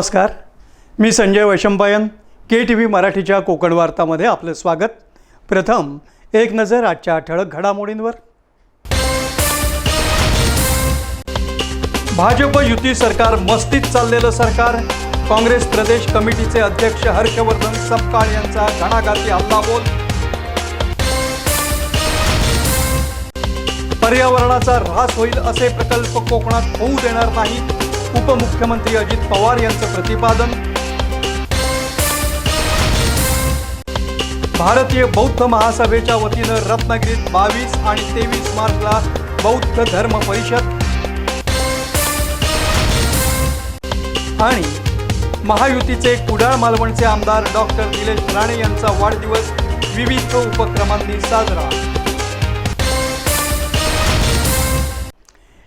नमस्कार. मी Sanjay Vaishampayan K T V मराठीच्या कोकण वार्तामध्ये आपलं स्वागत. प्रथम एक नजर आजच्या ठळक घडामोडींवर. भाजप युती सरकार मस्तीत चाललेलं सरकार. काँग्रेस प्रदेश कमिटीचे अध्यक्ष हर्षवर्धन सपकाळ यांचा घणाघाती हल्लाबोल पर्यावरणाचा ऱ्हास होईल असे प्रकल्प कोकणात होऊ देणार नाहीत. उपमुख्यमंत्री अजित पवार यांचं प्रतिपादन. भारतीय बौद्ध महासभेच्या वतीनं रत्नागिरीत बावीस आणि तेवीस मार्चला बौद्ध धर्म परिषद. आणि महायुतीचे कुडाळ मालवणचे आमदार डॉक्टर निलेश राणे यांचा वाढदिवस विविध उपक्रमांनी साजरा.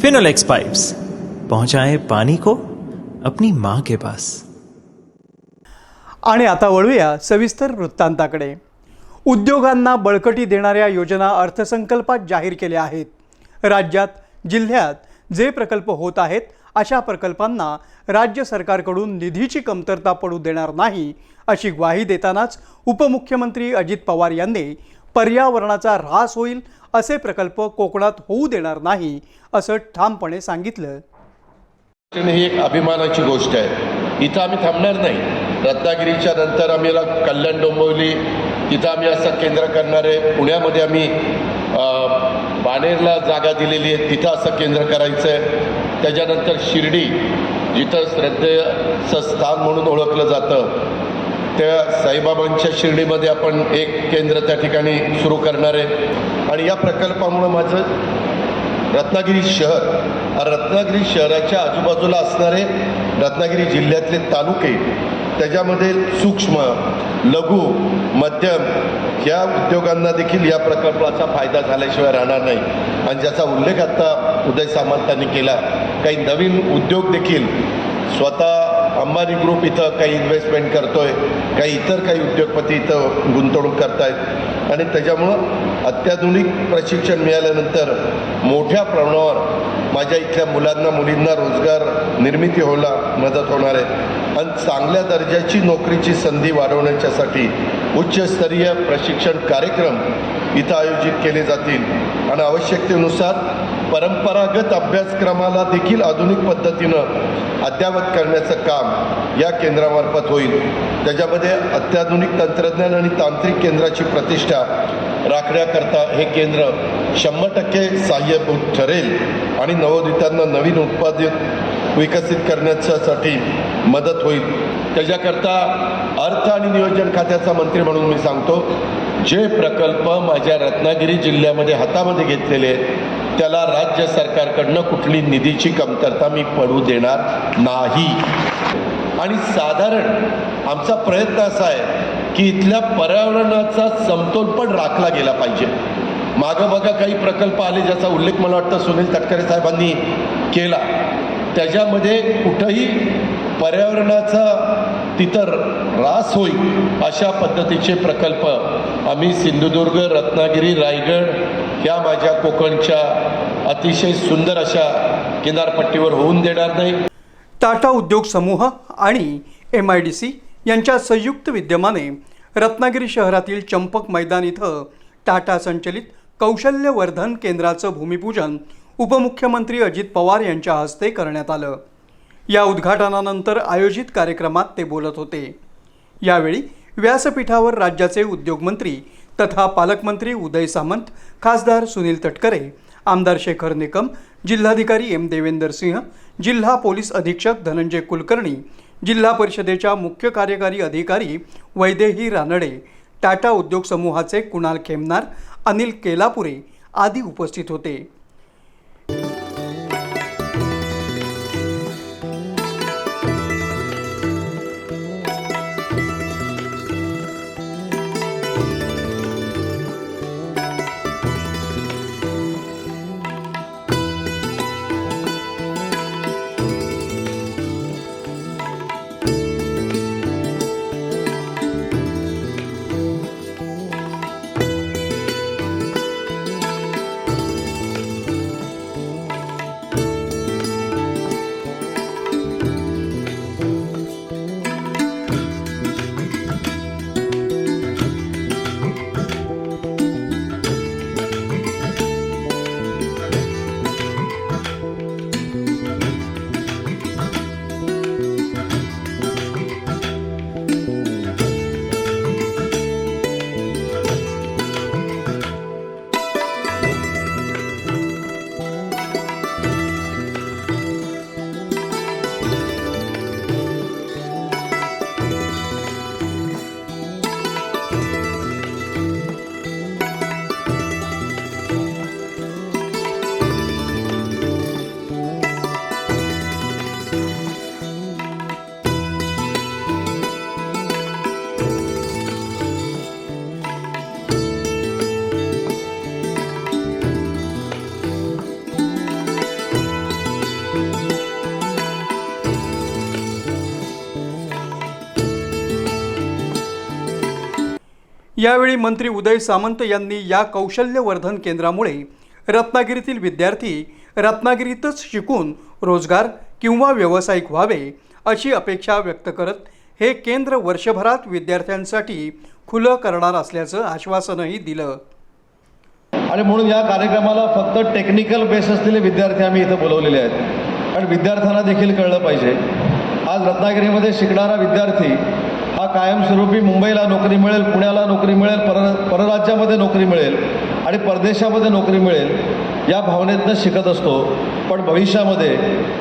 फिनोलेक्स पाइप्स पहुंचाए पानी को अपनी माँ के पास। आणि आता वळूया सविस्तर वृत्तांताकडे. उद्योगांना बळकटी देणाऱ्या योजना अर्थसंकल्पात जाहीर केल्या आहेत. राज्यात जिल्ह्यात जे प्रकल्प होत आहेत अशा प्रकल्पांना राज्य सरकारकडून निधीची कमतरता पडू देणार नाही अशी ग्वाही देतानाच उपमुख्यमंत्री अजित पवार यांनी पर्यावरणाचा ऱ्हास होईल असे प्रकल्प कोकणात होऊ देणार नाही असं ठामपणे सांगितलं. ही एक अभिमानाची गोष्ट आहे. इथं आम्ही थांबणार नाही. रत्नागिरीच्या नंतर आम्ही कल्याण डोंबिवली तिथं आम्ही असं केंद्र करणार आहे पुण्यामध्ये आम्ही बाणेरला जागा दिलेली आहे तिथं असं केंद्र करायचं आहे त्याच्यानंतर शिर्डी जिथं श्रद्धेचं स्थान म्हणून ओळखलं जातं. त्या साईबाबांच्या शिर्डीमध्ये आपण एक केंद्र त्या ठिकाणी सुरू करणार आहे. आणि या प्रकल्पामुळं माझं रत्नागिरी शहर रत्नागिरी शहराच्या आजूबाजूला असणारे रत्नागिरी जिल्ह्यातले तालुके त्याच्यामध्ये सूक्ष्म लघु मध्यम या उद्योगांना देखील या प्रकल्पाचा फायदा झाल्याशिवाय राहणार नाही. आणि ज्याचा उल्लेख आता उदय सामंतांनी केला काही नवीन उद्योग देखील स्वतः अंबानी ग्रुप इथं काही इन्व्हेस्टमेंट करतोय काही इतर काही उद्योगपती इथं गुंतवणूक करतायत. आणि त्याच्यामुळं अत्याधुनिक प्रशिक्षण मिळाल्यानंतर मोठ्या प्रमाणावर माझ्या इथल्या मुलांना मुलींना रोजगार निर्मिती व्हायला मदत होणार आहे. आणि चांगल्या दर्जाची नोकरीची संधी वाढवण्याच्यासाठी उच्चस्तरीय प्रशिक्षण कार्यक्रम इथं आयोजित केले जातील. आणि आवश्यकतेनुसार परंपरागत अभ्यासक्रमाला देखील आधुनिक पद्धतीनं अद्यावत करण्याचं काम या केंद्रामार्फत होईल. त्याच्यामध्ये अत्याधुनिक तंत्रज्ञान आणि तांत्रिक केंद्राची प्रतिष्ठा राखण्याकरता हे केंद्र शंभर टक्के सहाय्यभूत ठरेल आणि नवोदितांना नवीन उत्पादित विकसित करण्याच्यासाठी मदत होईल. त्याच्याकरता अर्थ आणि नियोजन खात्याचा मंत्री म्हणून मी सांगतो जे प्रकल्प माझ्या रत्नागिरी जिल्ह्यामध्ये हातामध्ये घेतलेले आहेत त्याला राज्य सरकारकडनं कुठली निधीची कमतरता मी पडू देणार नाही. आणि साधारण आमचा प्रयत्न असा आहे की इथल्या पर्यावरणाचा समतोल पण राखला गेला पाहिजे. मागं बघा काही प्रकल्प आले ज्याचा उल्लेख मला वाटतं सुनील तटकरे साहेबांनी केला. त्याच्यामध्ये कुठंही पर्यावरणाचा तिथं ऱ्हास होईल अशा पद्धतीचे प्रकल्प आम्ही सिंधुदुर्ग रत्नागिरी रायगड या माझ्या कोकणच्या अतिशय सुंदर अशा किनारपट्टीवर होऊन देणार नाही. टाटा उद्योग समूह आणि एम आय डी सी यांच्या संयुक्त विद्यमाने रत्नागिरी शहरातील चंपक मैदान इथं टाटा संचलित कौशल्यवर्धन केंद्राचं भूमिपूजन उपमुख्यमंत्री अजित पवार यांच्या हस्ते करण्यात आलं. या उद्घाटनानंतर आयोजित कार्यक्रमात ते बोलत होते. यावेळी व्यासपीठावर राज्याचे उद्योगमंत्री तथा पालकमंत्री उदय सामंत खासदार सुनील तटकरे आमदार शेखर निकम जिल्हाधिकारी एम देवेंदर सिंह जिल्हा पोलीस अधीक्षक धनंजय कुलकर्णी जिल्हा परिषदेच्या मुख्य कार्यकारी अधिकारी वैदेही रानडे टाटा उद्योग समूहाचे कुणाल खेमनार अनिल केलापुरे आदी उपस्थित होते. यावेळी मंत्री उदय सामंत यांनी या कौशल्यवर्धन केंद्रामुळे रत्नागिरीतील विद्यार्थी रत्नागिरीतच शिकून रोजगार किंवा व्यावसायिक व्हावे अशी अपेक्षा व्यक्त करत हे केंद्र वर्षभरात विद्यार्थ्यांसाठी खुलं करणार असल्याचं आश्वासनही दिलं. आणि म्हणून या कार्यक्रमाला फक्त टेक्निकल बेस असलेले विद्यार्थी आम्ही इथं बोलवलेले आहेत. कारण विद्यार्थ्यांना देखील कळलं पाहिजे. आज रत्नागिरीमध्ये शिकणारा विद्यार्थी कायमस्वरूपी मुंबईला नोकरी मिळेल पुण्याला नोकरी मिळेल पर परराज्यामध्ये नोकरी मिळेल आणि परदेशामध्ये नोकरी मिळेल या भावनेतनं शिकत असतो. पण भविष्यामध्ये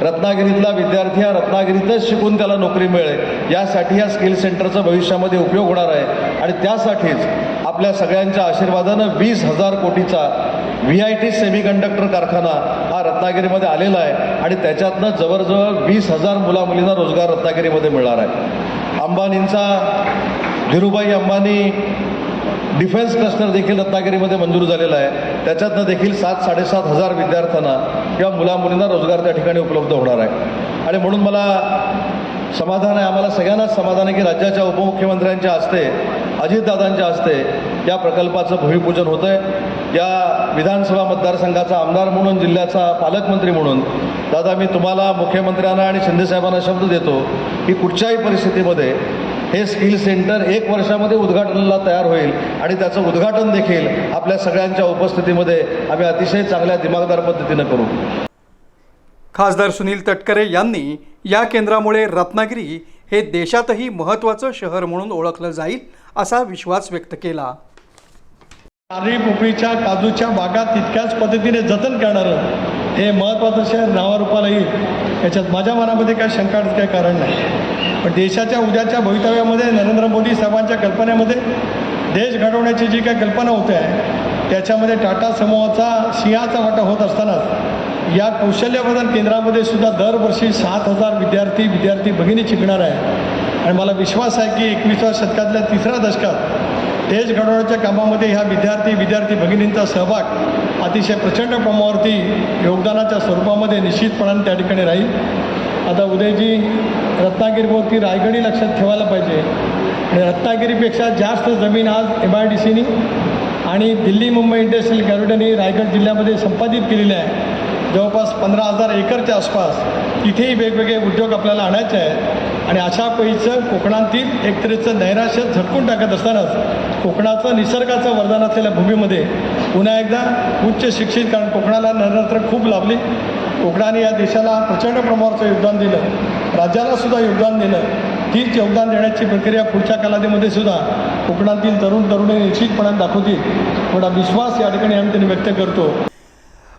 रत्नागिरीतला विद्यार्थी हा रत्नागिरीतच शिकून त्याला नोकरी मिळेल यासाठी या स्किल सेंटरचा भविष्यामध्ये उपयोग होणार आहे. आणि त्यासाठीच आपल्या सगळ्यांच्या आशीर्वादानं वीस हजार कोटीचा व्ही आय टी सेमीकंडक्टर कारखाना हा रत्नागिरीमध्ये आलेला आहे आणि त्याच्यातनं जवळजवळ वीस हजार मुलामुलींना रोजगार रत्नागिरीमध्ये मिळणार आहे. अंबानींचा धीरूभाई अंबानी डिफेन्स क्लस्टर देखील रत्नागिरीमध्ये मंजूर झालेला आहे. त्याच्यातनं देखील सात साडेसात हजार विद्यार्थ्यांना किंवा मुलामुलींना रोजगार त्या ठिकाणी उपलब्ध होणार आहे. आणि म्हणून मला समाधान आहे. आम्हाला सगळ्यांनाच समाधान आहे की राज्याच्या उपमुख्यमंत्र्यांच्या हस्ते अजितदादांच्या हस्ते या प्रकल्पाचं भूमिपूजन होतं आहे या विधानसभा मतदारसंघाचा आमदार म्हणून जिल्ह्याचा पालकमंत्री म्हणून दादा मी तुम्हाला मुख्यमंत्र्यांना आणि शिंदेसाहेबांना शब्द देतो की कुठच्याही परिस्थितीमध्ये हे स्किल सेंटर एक वर्षामध्ये उद्घाटनाला तयार होईल आणि त्याचं उद्घाटन देखील आपल्या सगळ्यांच्या उपस्थितीमध्ये आम्ही अतिशय चांगल्या दिमागदार पद्धतीनं करू. खासदार सुनील तटकरे यांनी या केंद्रामुळे रत्नागिरी हे देशातही महत्त्वाचं शहर म्हणून ओळखलं जाईल असा विश्वास व्यक्त केला. नारळी पोपळीच्या काजूच्या बागा तितक्याच पद्धतीने जतन करणारं हे महत्त्वाचं शहर नावारूपाला येईल याच्यात माझ्या मनामध्ये काय शंका काही कारण नाही. पण देशाच्या उद्याच्या भवितव्यामध्ये नरेंद्र मोदी साहेबांच्या कल्पनेमध्ये देश घडवण्याची जी काही कल्पना होते आहे त्याच्यामध्ये टाटा समूहाचा सिंहाचा वाटा होत असतानाच या कौशल्यवर्धन केंद्रामध्ये सुद्धा दरवर्षी सात हजार विद्यार्थी विद्यार्थी भगिनी शिकणार आहे आणि मला विश्वास आहे की एकविसाव्या शतकातल्या तिसऱ्या दशकात देश घडवण्याच्या कामामध्ये ह्या विद्यार्थी विद्यार्थी भगिनींचा सहभाग अतिशय प्रचंड प्रमाणावरती योगदानाच्या स्वरूपामध्ये निश्चितपणाने त्या ठिकाणी राहील. आता उदयजी रत्नागिरीवरती रायगडी लक्षात ठेवायला पाहिजे. आणि रत्नागिरीपेक्षा जास्त जमीन आज एम आय डी सीनी आणि दिल्ली मुंबई इंडस्ट्रियल कॉरिडॉरनी रायगड जिल्ह्यामध्ये संपादित केलेली आहे. जवळपास पंधरा हजार एकरच्या आसपास तिथेही वेगवेगळे उद्योग आपल्याला आणायचे आहेत. आणि अशा पैचं कोकणातील एक तऱ्हेचं नैराश्य झटकून टाकत असतानाच कोकणाचं निसर्गाचं वरदान असलेल्या भूमीमध्ये पुन्हा एकदा उच्च शिक्षित कारण कोकणाला नरत्र खूप लाभली. कोकणाने या देशाला प्रचंड प्रमाणाचं योगदान दिलं. राज्याला सुद्धा योगदान दिलं. तीच योगदान देण्याची प्रक्रिया पुढच्या कालावधीमध्ये सुद्धा कोकणातील तरुण तरुणी निश्चितपणाने दाखवतील. मोठा विश्वास या ठिकाणी आम्ही त्यांनी व्यक्त करतो.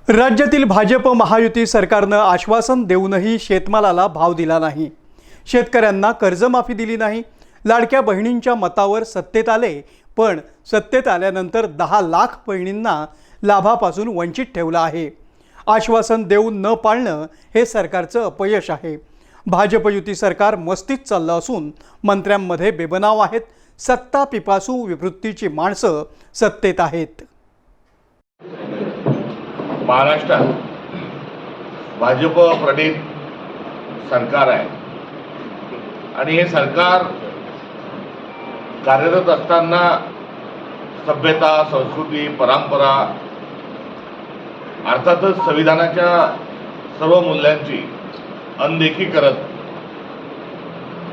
राज्यातील भाजप महायुती सरकारनं आश्वासन देऊनही शेतमालाला भाव दिला नाही. शेतकऱ्यांना कर्जमाफी दिली नाही. लाडक्या बहिणींच्या मतावर सत्तेत आले पण सत्तेत आल्यानंतर दहा लाख बहिणींना लाभापासून वंचित ठेवलं आहे. आश्वासन देऊन न पाळणं हे सरकारचं अपयश आहे. भाजप युती सरकार मस्तीत चाललं असून मंत्र्यांमध्ये बेबनाव आहेत. सत्ता पिपासू विवृत्तीची माणसं सत्तेत आहेत. महाराष्ट्रात भाजप प्रणित सरकार आहे. आणि हे सरकार कार्यरत असताना सभ्यता संस्कृती परंपरा अर्थातच संविधानाच्या सर्व मूल्यांची अनदेखी करत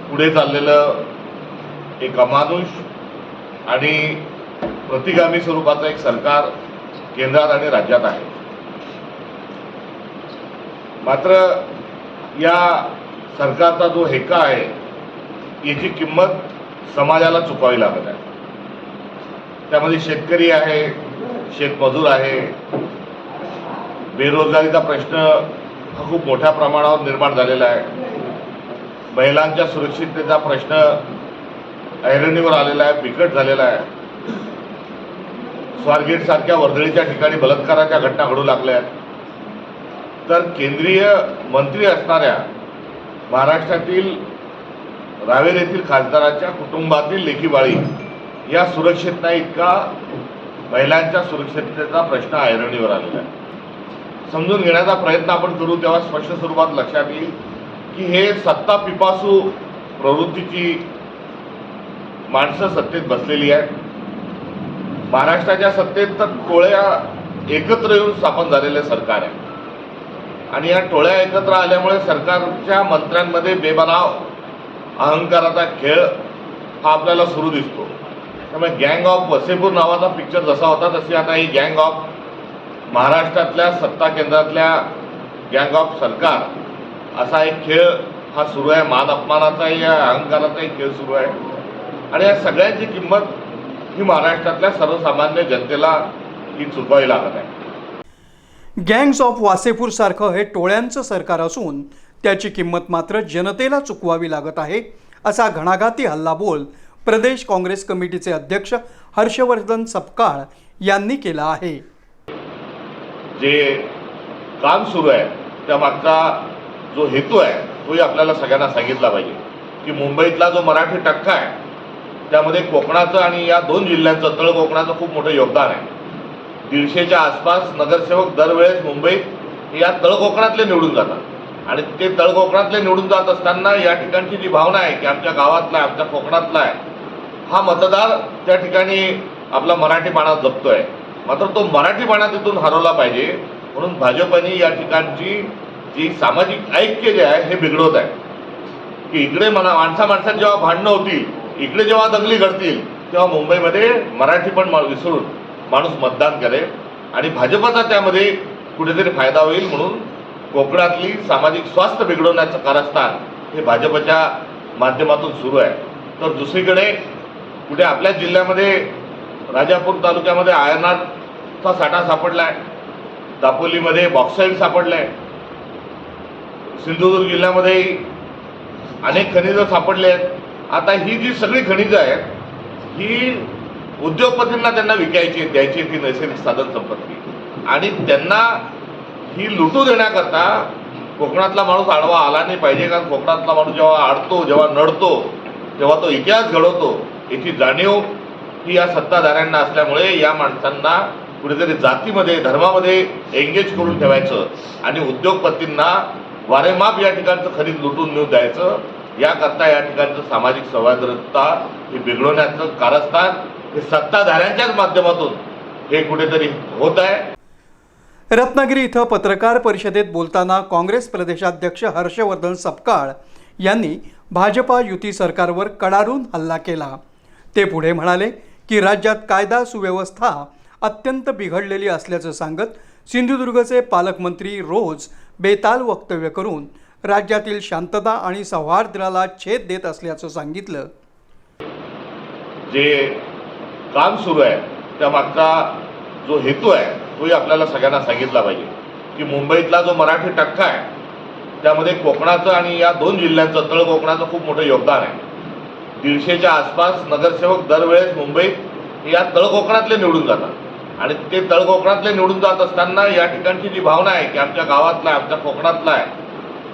पुढे चाललेलं एक अमानुष आणि प्रतिगामी स्वरूपाचं एक सरकार केंद्रात आणि राज्यात आहे. मात्र या सरकारचा जो हेका आहे याची किंमत समाजाला चुकावी लागत आहे. त्यामध्ये शेतकरी आहे शेतमजूर आहे. बेरोजगारीचा प्रश्न हा खूप मोठ्या प्रमाणावर निर्माण झालेला आहे. महिलांच्या सुरक्षिततेचा प्रश्न ऐरणीवर आलेला आहे बिकट झालेला आहे. स्वारगेट सारख्या वर्दळीच्या ठिकाणी बलात्काराच्या घटना घडू लागल्या आहेत. तर केंद्रीय मंत्री असणाऱ्या महाराष्ट्रातील रावेर येथील खासदाराच्या कुटुंबातील लेखीबाळी या सुरक्षित नाही इतका महिलांच्या सुरक्षिततेचा प्रश्न ऐरणीवर आलेला आहे. समजून घेण्याचा प्रयत्न आपण करू तेव्हा स्पष्ट स्वरूपात लक्षात येईल की हे सत्ता पिपासू प्रवृत्तीची माणसं सत्तेत बसलेली आहेत. महाराष्ट्राच्या सत्तेत तर टोळ्या एकत्र येऊन स्थापन झालेले सरकार आहे. आणि या टोळ्या एकत्र आल्यामुळे सरकारच्या मंत्र्यांमध्ये बेबनाव अहंकाराचा खेळ हा आपल्याला सुरू दिसतो. त्यामुळे गँग ऑफ वसेपूर नावाचा पिक्चर जसा होता तशी आता ही गँग ऑफ महाराष्ट्रातल्या सत्ता केंद्रातल्या गँग ऑफ सरकार असा एक खेळ हा सुरू आहे. मान अपमानाचाही अहंकाराचाही खेळ सुरू आहे. आणि या सगळ्यांची किंमत ही महाराष्ट्रातल्या सर्वसामान्य जनतेला ही चुकवावी लागत आहे. गँग्स ऑफ वासेपूर सारखं हे टोळ्यांचं सरकार असून त्याची किंमत मात्र जनतेला चुकवावी लागत आहे असा घणाघाती हल्लाबोल प्रदेश काँग्रेस कमिटीचे अध्यक्ष हर्षवर्धन सपकाळ यांनी केला आहे. जे काम सुरू आहे त्या मागचा जो हेतू आहे तोही आपल्याला सगळ्यांना सांगितला पाहिजे. की मुंबईतला जो मराठी टक्का आहे त्यामध्ये कोकणाचं आणि या दोन जिल्ह्यांचं तळ कोकणाचं खूप मोठं योगदान आहे. दीडशेच्या आसपास नगरसेवक दरवेळेस मुंबईत या तळ कोकणातले निवडून जातात. आणि ते तळकोकणातले निवडून जात असताना या ठिकाणची जी भावना आहे की आमच्या गावातला आहे आमच्या कोकणातला आहे हा मतदार त्या ठिकाणी आपला मराठी जपतोय. मात्र तो मराठी तिथून हरवला पाहिजे. म्हणून भाजपने या ठिकाणची जी सामाजिक ऐक्य जे आहे हे बिघडवत आहे. की इकडे मना माणसा माणसात जेव्हा भांडणं होतील इकडे जेव्हा दंगली घडतील तेव्हा मुंबईमध्ये मराठी पण मा- विसरून माणूस मतदान करेल. आणि भाजपचा त्यामध्ये कुठेतरी फायदा होईल म्हणून कोकणातली सामाजिक स्वास्थ्य बिघडवण्याचं कारस्थान हे भाजपच्या माध्यमातून सुरू आहे. तर दुसरीकडे कुठे आपल्या जिल्ह्यामध्ये राजापूर तालुक्यामध्ये आयनाचा साठा सापडला आहे दापोलीमध्ये बॉक्साईड सापडलं आहे सिंधुदुर्ग जिल्ह्यामध्ये अनेक खनिजं सापडले आहेत. आता ही जी सगळी खनिजं आहेत ही उद्योगपतींना त्यांना विकायची द्यायची ती नैसर्गिक साधन संपत्ती. आणि त्यांना ही लुटू देण्याकरता कोकणातला माणूस आडवा आला नाही पाहिजे कारण कोकणातला माणूस जेव्हा आडतो जेव्हा नडतो तेव्हा तो इतिहास घडवतो. याची जाणीव ही या सत्ताधाऱ्यांना असल्यामुळे या माणसांना कुठेतरी जातीमध्ये धर्मामध्ये एंगेज करून ठेवायचं आणि उद्योगपतींना वारेमाप या ठिकाणचं खरीद लुटून नेऊ द्यायचं. याकरता या ठिकाणचं सामाजिक सौहार्दता हे बिघडवण्याचं कारस्थान हे सत्ताधाऱ्यांच्याच माध्यमातून हे कुठेतरी होत आहे. रत्नागिरी इथं पत्रकार परिषदेत बोलताना काँग्रेस प्रदेशाध्यक्ष हर्षवर्धन सपकाळ यांनी भाजपा युती सरकारवर कडाडून हल्ला केला. ते पुढे म्हणाले की राज्यात कायदा सुव्यवस्था अत्यंत बिघडलेली असल्याचं सांगत सिंधुदुर्गचे पालकमंत्री रोज बेताल वक्तव्य करून राज्यातील शांतता आणि सौहार्दाला छेद देत असल्याचं सांगितलं. जे काम सुरू आहे त्यामागचा जो हेतू आहे तोही आपल्याला सगळ्यांना सांगितला पाहिजे की मुंबईतला जो मराठी टक्का आहे त्यामध्ये कोकणाचं आणि या दोन जिल्ह्यांचं तळ कोकणाचं खूप मोठं योगदान आहे. दीडशेच्या आसपास नगरसेवक दरवेळेस मुंबईत या तळ कोकणातले निवडून जातात. आणि ते तळ कोकणातले निवडून जात असताना या ठिकाणची जी भावना आहे की आमच्या गावातला आहे आमच्या कोकणातला आहे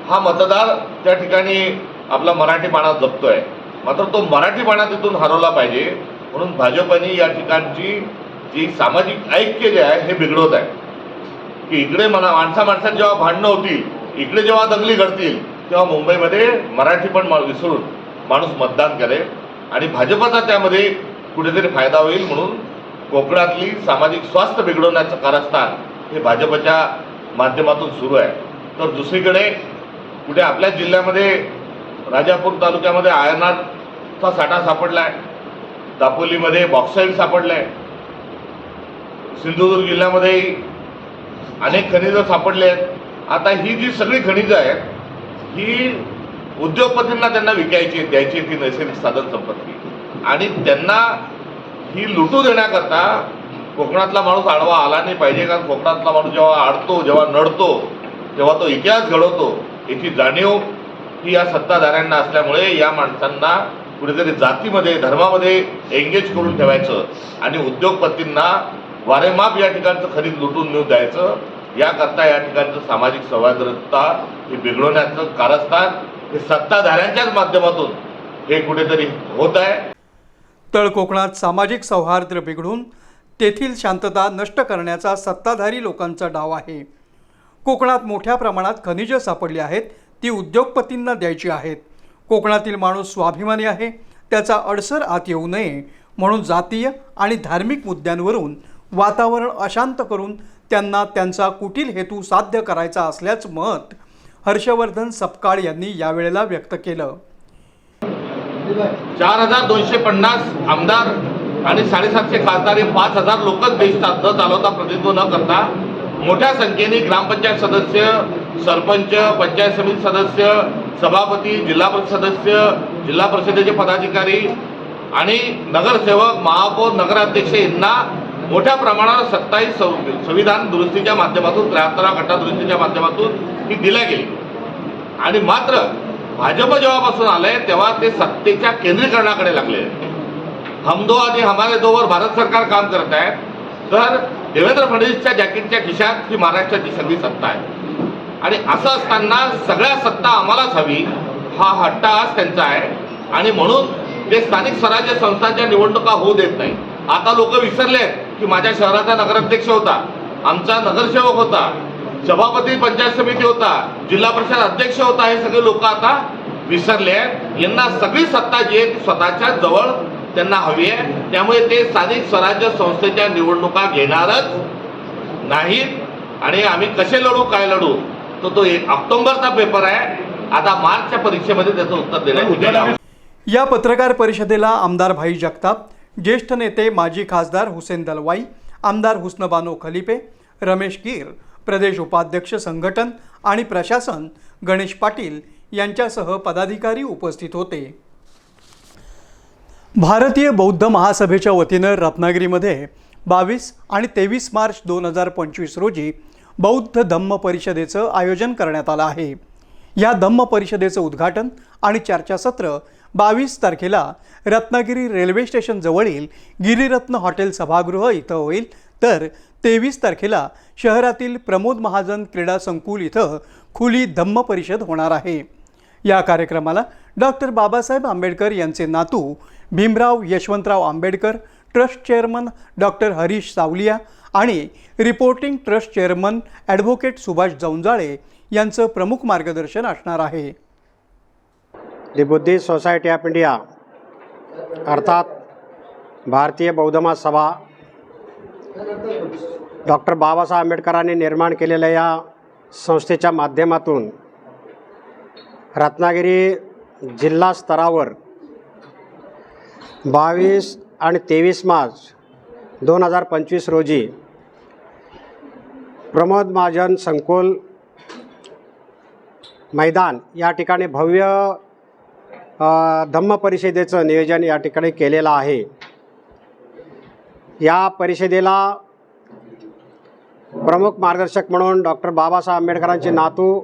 हा मतदार त्या ठिकाणी आपला मराठीपणा जपतोय. मात्र तो मराठीपणा तिथून हरवला पाहिजे. म्हणून भाजपने या ठिकाणची जी सामाजिक ऐक्य जे आहे हे बिघडवत आहे. की इकडे मना माणसा माणसात जेव्हा भांडणं होतील इकडे जेव्हा दंगली घडतील तेव्हा मुंबईमध्ये मराठी पण मा- विसरून माणूस मतदान करेल आणि भाजपचा त्यामध्ये कुठेतरी फायदा होईल म्हणून कोकणातली सामाजिक स्वास्थ्य बिघडवण्याचं कारस्थान हे भाजपच्या माध्यमातून सुरू आहे. तर दुसरीकडे कुठे आपल्या जिल्ह्यामध्ये राजापूर तालुक्यामध्ये आयनाचा साठा सापडला आहे दापोलीमध्ये बॉक्साईड सापडला आहे सिंधुदुर्ग जिल्ह्यामध्ये अनेक खनिजं सापडले आहेत. आता ही जी सगळी खनिजं आहेत ही उद्योगपतींना त्यांना विकायची द्यायची ती नैसर्गिक साधन संपत्ती. आणि त्यांना ही लुटू देण्याकरता कोकणातला माणूस आडवा आला नाही पाहिजे कारण कोकणातला माणूस जेव्हा आडतो जेव्हा नडतो तेव्हा तो इतिहास घडवतो. याची जाणीव ही या सत्ताधाऱ्यांना असल्यामुळे या माणसांना कुठेतरी जातीमध्ये धर्मामध्ये एंगेज करून ठेवायचं आणि उद्योगपतींना वारेमाप या ठिकाणचं खरीद लुटून नेऊ द्यायचं. याकरता या ठिकाणचं सामाजिक सौहार्दता हे बिघडवण्याचं कारस्थान हे सत्ताधाऱ्यांच्याच माध्यमातून हे कुठेतरी होत आहे. तळ कोकणात सामाजिक सौहार्द बिघडून तेथील शांतता नष्ट करण्याचा सत्ताधारी लोकांचा डाव आहे. कोकणात मोठ्या प्रमाणात खनिजं सापडली आहेत ती उद्योगपतींना द्यायची आहेत. कोकणातील माणूस स्वाभिमानी आहे त्याचा अडसर आत येऊ नये म्हणून जातीय आणि धार्मिक मुद्द्यांवरून वातावरण अशांत करून त्यांना त्यांचा कुटील हेतू साध्य करायचा असल्याचं मत हर्षवर्धन सपकाळ यांनी यावेळेला व्यक्त केलं. चार हजार दोनशे पन्नास आमदार आणि साडेसातशे खासदार हे पाच हजार लोकच भेटतात न चालवता प्रतिनिधित्व न करता मोठ्या संख्येने ग्रामपंचायत सदस्य सरपंच पंचायत समिती सदस्य सभापती जिल्हा परिषद सदस्य जिल्हा परिषदेचे पदाधिकारी आणि नगरसेवक महापौर नगराध्यक्ष यांना मोठ्या प्रमाणावर सत्तावीस संविधान दुरुस्तीच्या माध्यमातून त्र्याहत्तरा घटना दुरुस्तीच्या माध्यमातून ही दिल्या गेली. आणि मात्र भाजप जेव्हापासून आलंय तेव्हा ते सत्तेच्या केंद्रीकरणाकडे लागले. हम दो आणि हमारे दोवर भारत सरकार काम करत आहे तर देवेंद्र फडणवीसच्या जॅकेटच्या खिशात ही महाराष्ट्राची सगळी सत्ता आहे. आणि असं असताना सगळ्या सत्ता आम्हालाच हवी हा हट्टा आज त्यांचा आहे. आणि म्हणून ते स्थानिक स्वराज्य संस्थांच्या निवडणुका होऊ देत नाही. आता लोक विसरले आहेत की माझ्या शहराचा नगराध्यक्ष होता. आमचा नगरसेवक होता. सभापती पंचायत समिती होता. जिल्हा परिषद अध्यक्ष होता हे सगळे लोक आता विसरले आहेत. यांना सगळी सत्ता जी आहे ती स्वतःच्या जवळ त्यांना हवी आहे. त्यामुळे ते स्थानिक स्वराज्य संस्थेच्या निवडणुका घेणारच नाहीत. आणि आम्ही कसे लढू काय लढू? तर तो एक ऑक्टोबरचा पेपर आहे. आता मार्चच्या परीक्षेमध्ये त्याचं उत्तर देण्यात या पत्रकार परिषदेला आमदार भाई जगताप ज्येष्ठ नेते माजी खासदार हुसेन दलवाई आमदार हुस्नबानो खलिपे रमेश गीर प्रदेश उपाध्यक्ष संघटन आणि प्रशासन गणेश पाटील यांच्यासह पदाधिकारी उपस्थित होते. भारतीय बौद्ध महासभेच्या वतीनं रत्नागिरीमध्ये बावीस आणि तेवीस मार्च दोन हजार पंचवीस रोजी बौद्ध धम्म परिषदेचं आयोजन करण्यात आलं आहे. या धम्म परिषदेचं उद्घाटन आणि चर्चासत्र बावीस तारखेला रत्नागिरी रेल्वे स्टेशनजवळील गिरिरत्न हॉटेल सभागृह इथं होईल. तर तेवीस तारखेला शहरातील प्रमोद महाजन क्रीडा संकुल इथं खुली धम्म परिषद होणार आहे. या कार्यक्रमाला डॉक्टर बाबासाहेब आंबेडकर यांचे नातू Bhimrao Yashwantrao Ambedkar trust chairman doctor Harish Savaliya आणि reporting trust chairman advocate Subhash Jaunjale यांचं प्रमुख मार्गदर्शन असणार आहे. The Buddhist society of India अर्थात भारतीय बौद्धमा सभा डॉक्टर बाबासाहेब आंबेडकरांनी निर्माण केलेल्या या संस्थेच्या माध्यमातून रत्नागिरी जिल्हा स्तरावर बावीस आणि तेवीस मार्च दोन हजार पंचवीस रोजी प्रमोद महाजन संकुल मैदान या ठिकाणी भव्य धम्म परिषदेचं नियोजन या ठिकाणी केलेलं आहे. या परिषदेला प्रमुख मार्गदर्शक म्हणून डॉक्टर बाबासाहेब आंबेडकरांचे नातू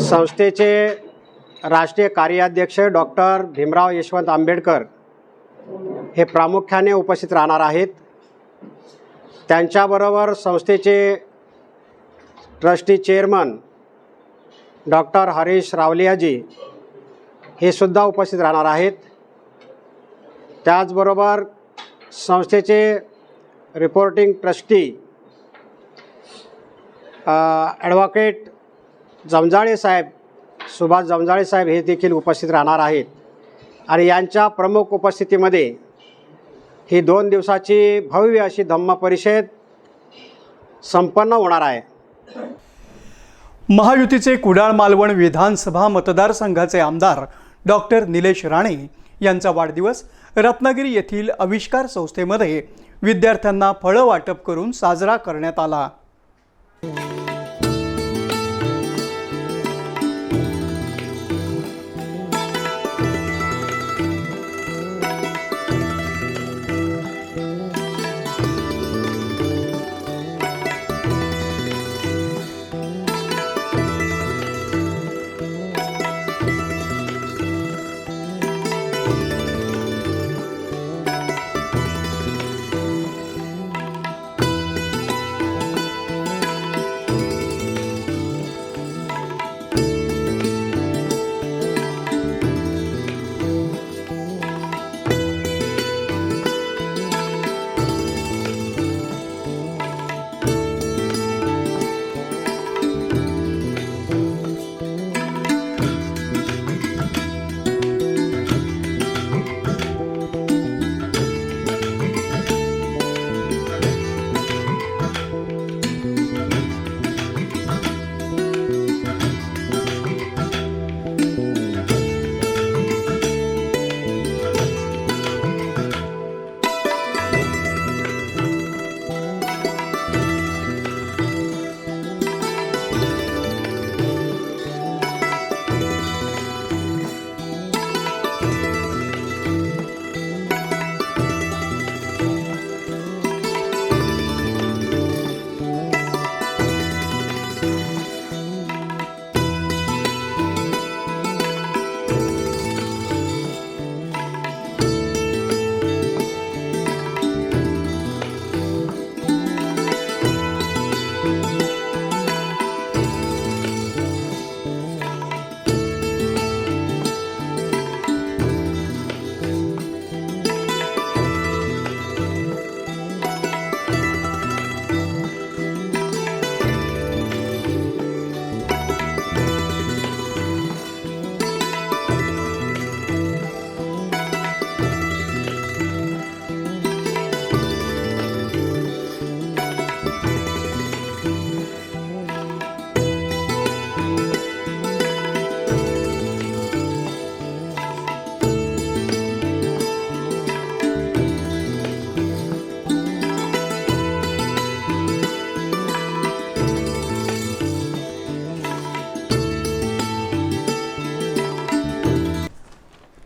संस्थेचे राष्ट्रीय कार्याध्यक्ष डॉक्टर भीमराव यशवंत आंबेडकर हे प्रामुख्याने उपस्थित राहणार आहेत. त्यांच्याबरोबर संस्थेचे ट्रस्टी चेअरमन डॉक्टर हरीश रावलियाजी हे सुद्धा उपस्थित राहणार आहेत. त्याचबरोबर संस्थेचे रिपोर्टिंग ट्रस्टी ॲडव्होकेट जमजाळे साहेब सुभाष जमजाळे साहेब हे देखील उपस्थित राहणार आहेत. आणि यांच्या प्रमुख उपस्थितीमध्ये ही दोन दिवसाची भव्य अशी धम्म परिषद संपन्न होणार आहे. महायुतीचे कुडाळ मालवण विधानसभा मतदारसंघाचे आमदार डॉक्टर निलेश राणे यांचा वाढदिवस रत्नागिरी येथील आविष्कार संस्थेमध्ये विद्यार्थ्यांना फळं वाटप करून साजरा करण्यात आला.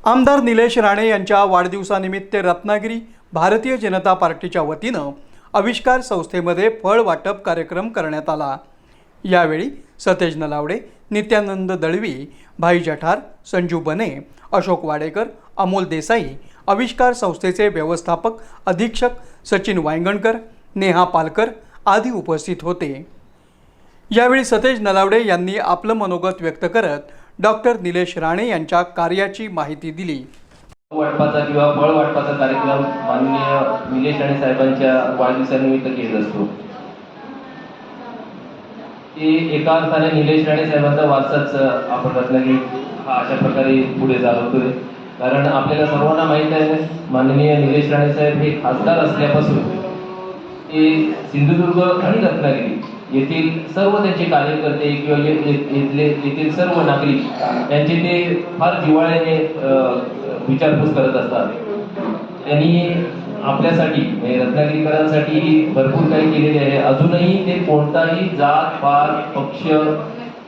आमदार निलेश राणे यांच्या वाढदिवसानिमित्त रत्नागिरी भारतीय जनता पार्टीच्या वतीनं आविष्कार संस्थेमध्ये फळ वाटप कार्यक्रम करण्यात आला. यावेळी सतेज नलावडे नित्यानंद दळवी भाई जठार संजू बने अशोक वाडेकर अमोल देसाई आविष्कार संस्थेचे व्यवस्थापक अधीक्षक सचिन वायंगणकर नेहा पालकर आदी उपस्थित होते. यावेळी सतेज नलावडे यांनी आपलं मनोगत व्यक्त करत डॉक्टर निलेश राणे यांच्या कार्याची माहिती दिली. वाटपाचा किंवा फळ वाटपाचा कार्यक्रम माननीय निलेश राणे साहेबांच्या वाढदिवसानिमित्त केत असतो ते एका अर्थाने निलेश राणे साहेबांचा वारसाच आपण रत्नागिरी हा अशा प्रकारे पुढे चालवतोय कारण आपल्याला सर्वांना माहीत आहे माननीय निलेश राणे साहेब हे खासदार असल्यापासून ते सिंधुदुर्ग आणि रत्नागिरी येथील सर्व त्यांचे कार्यकर्ते किंवा येथले येथील सर्व नागरिक यांचे ते फार जिवाळ्याने विचारपूस करत असतात. त्यांनी आपल्यासाठी म्हणजे रत्नागिरीकरांसाठी भरपूर काही केलेले आहे. अजूनही ते कोणताही जात पात पक्ष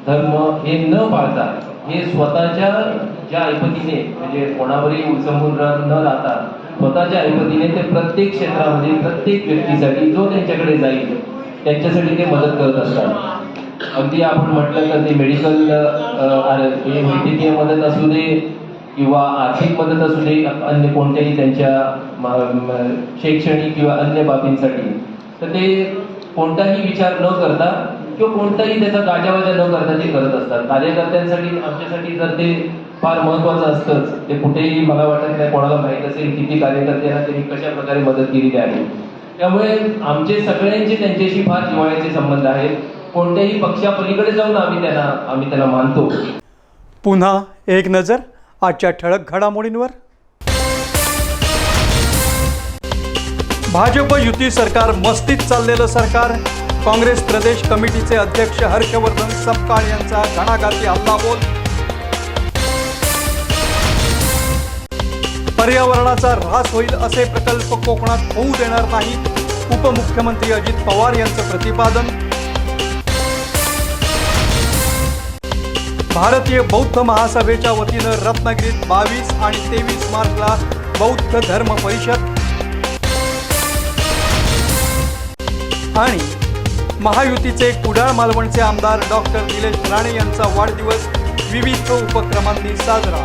धर्म हे न पाळता हे स्वतःच्या ज्या ऐपतीने म्हणजे कोणावरही उचंबून न राहता स्वतःच्या ऐपतीने ते प्रत्येक क्षेत्रामध्ये प्रत्येक व्यक्तीसाठी जो त्यांच्याकडे जाईल त्यांच्यासाठी ते मदत करत असतात. अगदी आपण म्हटलं तर ते मेडिकल हे वैद्यकीय मदत असू दे किंवा आर्थिक मदत असू दे अन्य कोणत्याही त्यांच्या शैक्षणिक किंवा अन्य बाबींसाठी. तर ते कोणताही विचार न करता किंवा कोणताही त्याचा गाजावाजा न करता ते करत असतात. कार्यकर्त्यांसाठी आमच्यासाठी जर ते फार महत्वाचं असतंच ते कुठेही मला वाटत नाही कोणाला माहीत असेल किती कार्यकर्त्यांना त्यांनी कशा प्रकारे मदत केलेली आहे. त्यामुळे आमचे सगळ्यांचे त्यांच्याशी फार जिव्हाळ्याचे संबंध आहेत. कोणत्याही पक्षापलीकडे जाऊन आम्ही त्यांना आम्ही त्यांना मानतो. पुन्हा एक नजर आजच्या ठळक घडामोडींवर. भाजप युती सरकार मस्तीत चाललेलं सरकार. काँग्रेस प्रदेश कमिटीचे अध्यक्ष हर्षवर्धन सपकाळ यांचा घणाघाती हल्ला बोल पर्यावरणाचा ऱ्हास होईल असे प्रकल्प कोकणात होऊ देणार नाहीत उपमुख्यमंत्री अजित पवार यांचं प्रतिपादन. भारतीय बौद्ध महासभेच्या वतीनं रत्नागिरीत बावीस आणि तेवीस मार्चला बौद्ध धर्म परिषद. आणि महायुतीचे कुडाळ मालवणचे आमदार डॉक्टर निलेश राणे यांचा वाढदिवस विविध उपक्रमांनी साजरा.